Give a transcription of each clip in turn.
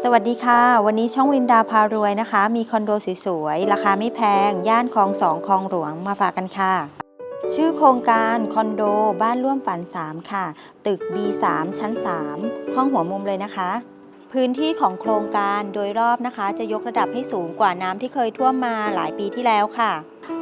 สวัสดีค่ะ วันนี้ช่องลินดาพารวยนะคะ มีคอนโดสวยๆ ราคาไม่แพง ย่านคลองสองคลองหลวงมาฝากกันค่ะ ชื่อโครงการคอนโดบ้านร่วมฝัน 3 ค่ะ ตึก B3 ชั้น 3 ห้องหัวมุมเลยนะคะ พื้นที่ของโครงการโดยรอบนะคะ จะยกระดับให้สูงกว่าน้ำที่เคยท่วมมาหลายปีที่แล้วค่ะ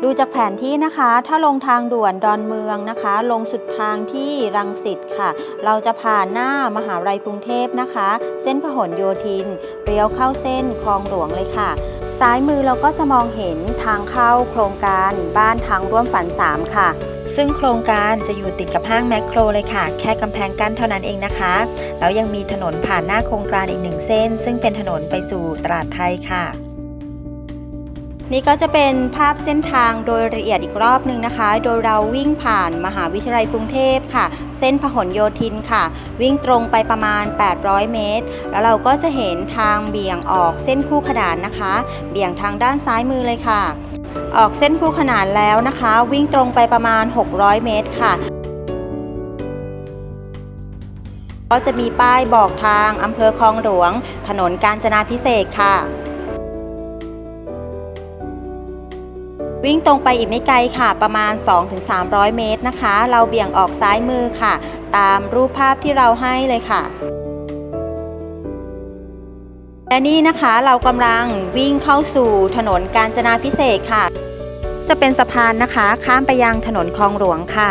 ดูจากแผนที่นะคะ ถ้าลงทางด่วนดอนเมืองนะคะ ลงสุดทางที่รังสิตค่ะ เราจะผ่านหน้ามหาวิทยาลัยกรุงเทพนะคะ เส้นพหลโยธิน เลี้ยวเข้าเส้นคลองหลวงเลยค่ะ ซ้ายมือเราก็จะมองเห็นทางเข้าโครงการบ้านทางร่วมฝัน 3 ค่ะ ซึ่งโครงการจะอยู่ติดกับห้างแมคโครเลยค่ะ แค่กำแพงกั้นเท่านั้นเองนะคะ แล้วยังมีถนนผ่านหน้าโครงการอีกหนึ่งเส้น ซึ่งเป็นถนนไปสู่ตลาดไทยค่ะ นี่ก็จะเป็นภาพเส้นทางโดยละเอียดอีกรอบหนึ่งนะคะ โดยเราวิ่งผ่านมหาวิทยาลัยกรุงเทพค่ะ เส้นพหลโยธินค่ะ วิ่งตรงไปประมาณ 800 เมตร แล้วเราก็จะเห็นทางเบี่ยงออกเส้นคู่ขนานนะคะ เบี่ยงทางด้านซ้ายมือเลยค่ะ ออกเส้นคู่ขนานแล้วนะคะ วิ่งตรงไปประมาณ 600 เมตรค่ะก็จะมีป้ายบอกทางอำเภอคลองหลวง ถนนกาญจนาพิเศษค่ะ วิ่งตรงไปอีกไม่ไกลค่ะ ประมาณ 2-300 เมตรนะคะ เราเบี่ยงออกซ้ายมือค่ะ ตามรูปภาพที่เราให้เลยค่ะ และนี่นะคะเรากำลังวิ่งเข้าสู่ถนนกาญจนาพิเศษค่ะ จะเป็นสะพานนะคะ ข้ามไปยังถนนคลองหลวงค่ะ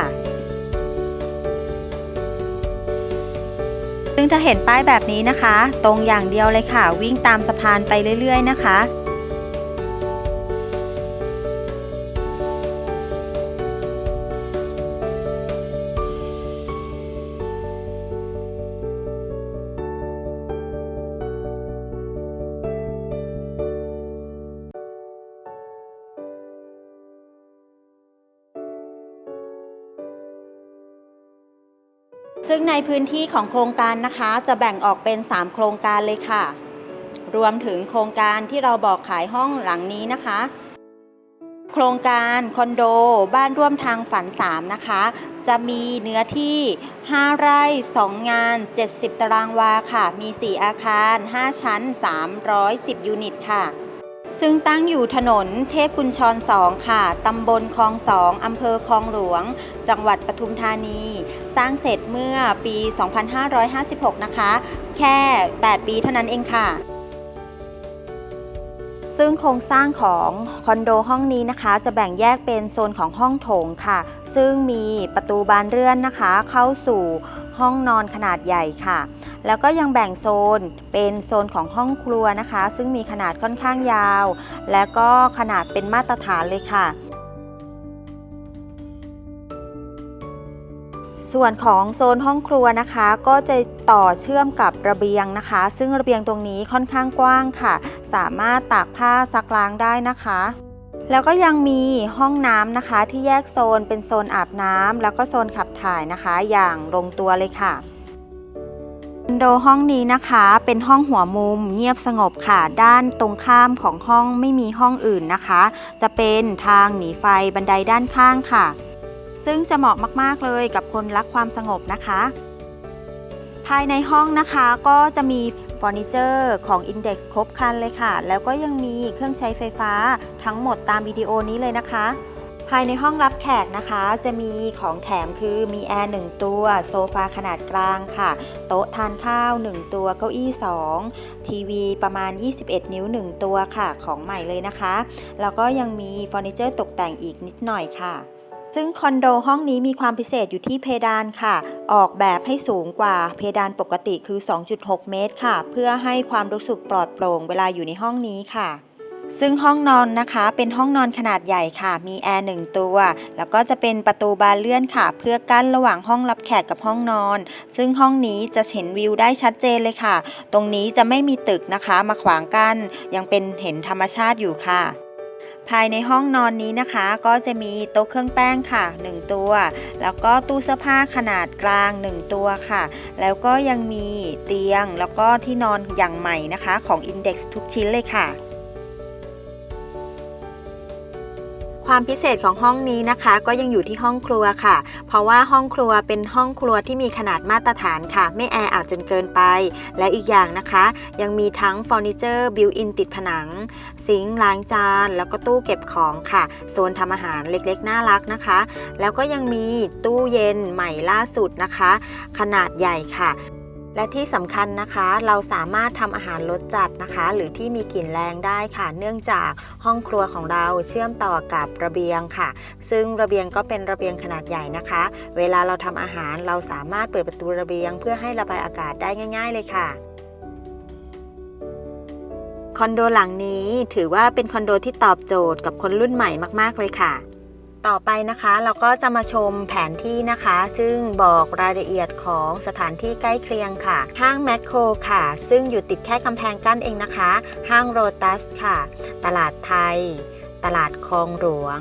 ซึ่งถ้าเห็นป้ายแบบนี้นะคะ ตรงอย่างเดียวเลยค่ะ วิ่งตามสะพานไปเรื่อย ๆ นะคะ ซึ่งในพื้นที่ของโครงการนะคะจะแบ่งออกเป็น 3 โครงการเลยค่ะ รวมถึงโครงการที่เราบอกขายห้องหลังนี้นะคะ โครงการคอนโด บ้านร่วมทางฝัน 3 นะคะ จะมีเนื้อที่ 5 ไร่ 2 งาน 70 ตารางวาค่ะ มี 4 อาคาร 5 ชั้น 310 ยูนิตค่ะซึ่งตั้งอยู่ถนนเทพกุญชร 2 ค่ะ ตำบลคลอง 2 อำเภอคลองหลวง จังหวัดปทุมธานี สร้างเสร็จเมื่อปี 2556 นะคะ แค่ 8 ปีเท่านั้นเองค่ะซึ่งโครงสร้างของคอนโดห้องนี้นะคะ จะแบ่งแยกเป็นโซนของห้องโถงค่ะ ซึ่งมีประตูบานเลื่อนนะคะ เข้าสู่ห้องนอนขนาดใหญ่ค่ะ แล้วก็ยังแบ่งโซนเป็นโซนของห้องครัวนะคะ ซึ่งมีขนาดค่อนข้างยาว และก็ขนาดเป็นมาตรฐานเลยค่ะ ส่วนของโซนห้องครัวนะคะ ก็จะต่อเชื่อมกับระเบียงนะคะ ซึ่งระเบียงตรงนี้ค่อนข้างกว้างค่ะ สามารถตากผ้าซักล้างได้นะคะแล้วก็ยังมีห้องน้ำนะคะที่แยกโซนเป็นโซนอาบน้ำแล้วก็โซนขับถ่ายนะคะ อย่างลงตัวเลยค่ะคอนโดห้องนี้นะคะเป็นห้องหัวมุมเงียบสงบค่ะ ด้านตรงข้ามของห้องไม่มีห้องอื่นนะคะ จะเป็นทางหนีไฟบันไดด้านข้างค่ะ ซึ่งจะเหมาะมากๆเลยกับคนรักความสงบนะคะ ภายในห้องนะคะก็จะมีเฟอร์นิเจอร์ของ Index ครบครันเลยค่ะ แล้วก็ยังมีเครื่องใช้ไฟฟ้าทั้งหมดตามวิดีโอนี้เลยนะคะ ภายในห้องรับแขกนะคะ จะมีของแถมคือมีแอร์1ตัว โซฟาขนาดกลางค่ะ โต๊ะทานข้าว 1 ตัวเก้าอี้ 2 ทีวีประมาณ 21 นิ้ว 1 ตัวค่ะ ของใหม่เลยนะคะ แล้วก็ยังมีเฟอร์นิเจอร์ตกแต่งอีกนิดหน่อยค่ะ ซึ่งคอนโดห้องนี้มีความพิเศษอยู่ที่เพดานค่ะ ออกแบบให้สูงกว่าเพดานปกติคือ 2.6 เมตรค่ะ เพื่อให้ความรู้สึกปลอดโปร่งเวลาอยู่ในห้องนี้ค่ะ ซึ่งห้องนอนนะคะเป็นห้องนอนขนาดใหญ่ค่ะ มีแอร์หนึ่งตัว แล้วก็จะเป็นประตูบานเลื่อนค่ะ เพื่อกั้นระหว่างห้องรับแขกกับห้องนอน ซึ่งห้องนี้จะเห็นวิวได้ชัดเจนเลยค่ะ ตรงนี้จะไม่มีตึกนะคะ มาขวางกั้นยังเป็นเห็นธรรมชาติอยู่ค่ะ ภายในห้องนอนนี้นะคะ ก็จะมีโต๊ะเครื่องแป้งค่ะ 1 ตัว แล้วก็ตู้เสื้อผ้าขนาดกลาง 1 ตัวค่ะ แล้วก็ยังมีเตียงแล้วก็ที่นอนอย่างใหม่นะคะ ของ Index ทุกชิ้นเลยค่ะ ความพิเศษของห้องนี้นะคะ ก็ยังอยู่ที่ห้องครัวค่ะ เพราะว่าห้องครัวเป็นห้องครัวที่มีขนาดมาตรฐานค่ะ ไม่แออัดจนเกินไป และอีกอย่างนะคะ ยังมีทั้งเฟอร์นิเจอร์บิวอินติดผนัง ซิงค์ล้างจาน แล้วก็ตู้เก็บของค่ะ โซนทำอาหารเล็กๆ น่ารักนะคะ แล้วก็ยังมีตู้เย็นใหม่ล่าสุดนะคะ ขนาดใหญ่ค่ะ และที่สำคัญนะคะเราสามารถทำอาหารรสจัดนะคะ หรือที่มีกลิ่นแรงได้ค่ะ เนื่องจากห้องครัวของเราเชื่อมต่อกับระเบียงค่ะ ซึ่งระเบียงก็เป็นระเบียงขนาดใหญ่นะคะ เวลาเราทำอาหารเราสามารถเปิดประตูระเบียง เพื่อให้ระบายอากาศได้ง่าย ๆ เลยค่ะคอนโดหลังนี้ถือว่าเป็นคอนโดที่ตอบโจทย์กับคนรุ่นใหม่มาก ๆ เลยค่ะ ต่อไปนะคะเราก็จะมาชมแผนที่นะคะ ซึ่งบอกรายละเอียดของสถานที่ใกล้เคียงค่ะ ห้างแมคโครค่ะ ซึ่งอยู่ติดแค่กำแพงกั้นเองนะคะ ห้างโรตัสค่ะ ตลาดไทย ตลาดคลองหลวง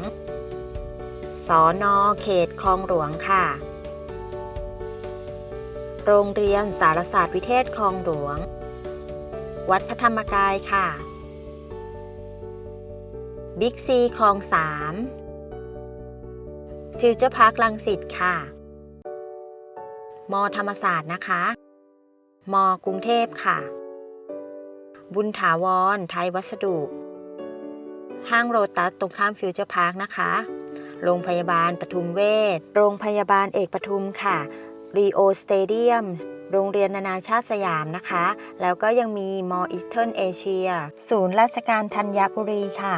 สอนอเขตคลองหลวงค่ะ โรงเรียนสารศาสตร์วิเทศคลองหลวง วัดพระธรรมกายค่ะ บิ๊กซีคลองสาม ฟิวเจอร์พาร์คลังสิตค่ะ มธรรมศาสตร์นะคะ มกรุงเทพค่ะ บุญถาวร ไทยวัสดุ ห้างโรตัสตรงข้ามฟิวเจอร์พาร์คนะคะ โรงพยาบาลปทุมเวช โรงพยาบาลเอกปทุมค่ะรีโอสเตเดียมโรงเรียนนานาชาติสยามนะคะ แล้วก็ยังมีมออีสเทิร์นเอเชียศูนย์ราชการธัญบุรีค่ะ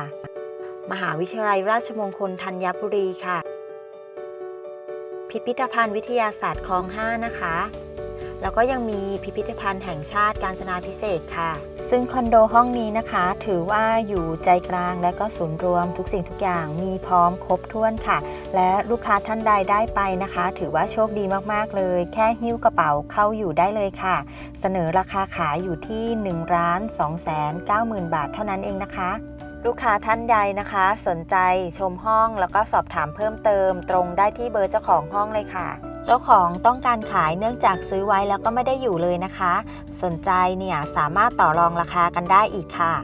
มหาวิทยาลัยราชมงคลธัญบุรีค่ะ พิพิธภัณฑ์วิทยาศาสตร์คลอง 5 นะคะ แล้วก็ยังมีพิพิธภัณฑ์แห่งชาติการจนาพิเศษค่ะ ซึ่งคอนโดห้องนี้นะคะ ถือว่าอยู่ใจกลางและก็ศูนย์รวมทุกสิ่งทุกอย่างมีพร้อมครบถ้วนค่ะ และลูกค้าท่านใดได้ไปนะคะ ถือว่าโชคดีมากๆเลย แค่หิ้วกระเป๋าเข้าอยู่ได้เลยค่ะ เสนอราคาขายอยู่ที่1ล้าน2แสน90,000 บาทเท่านั้นเองนะคะ ลูกค้าท่านใดนะคะ สนใจชมห้องแล้วก็สอบถามเพิ่มเติม ตรงได้ที่เบอร์เจ้าของห้องเลยค่ะ เจ้าของต้องการขายเนื่องจากซื้อไว้แล้วก็ไม่ได้อยู่เลยนะคะ สนใจเนี่ยสามารถต่อรองราคากันได้อีกค่ะ